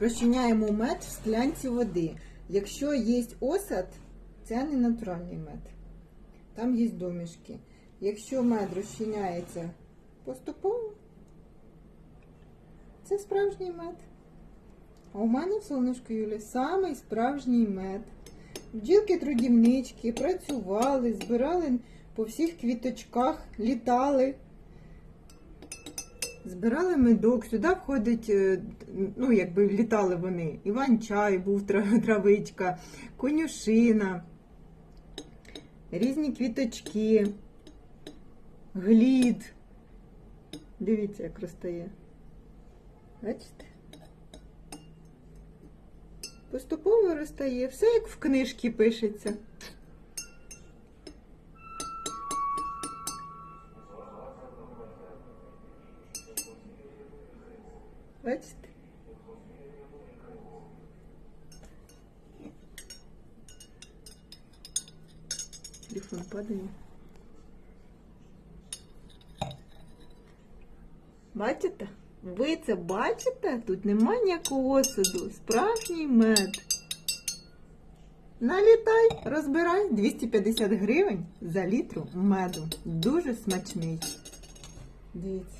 розчиняємо мед в склянці води. Якщо є осад, це не натуральний мед. Там є домішки. Якщо мед розчиняється поступово, це справжній мед. А у мене в сонечку Юлі самий справжній мед. Бджілки-трудівнички працювали, збирали по всіх квіточках, літали. Збирали медок, сюди входить, е, ну, якби літали вони. Іван-чай був травичка, конюшина, різні квіточки, глід. Дивіться, як розтає. Бачите? Поступово розтає. Все як в книжці пишеться. Бачите? Телефон падає. Бачите? Ви це бачите? Тут немає ніякого осаду. Справжній мед. Налітай, розбирай 250 гривень за літру меду. Дуже смачний. Дивіться.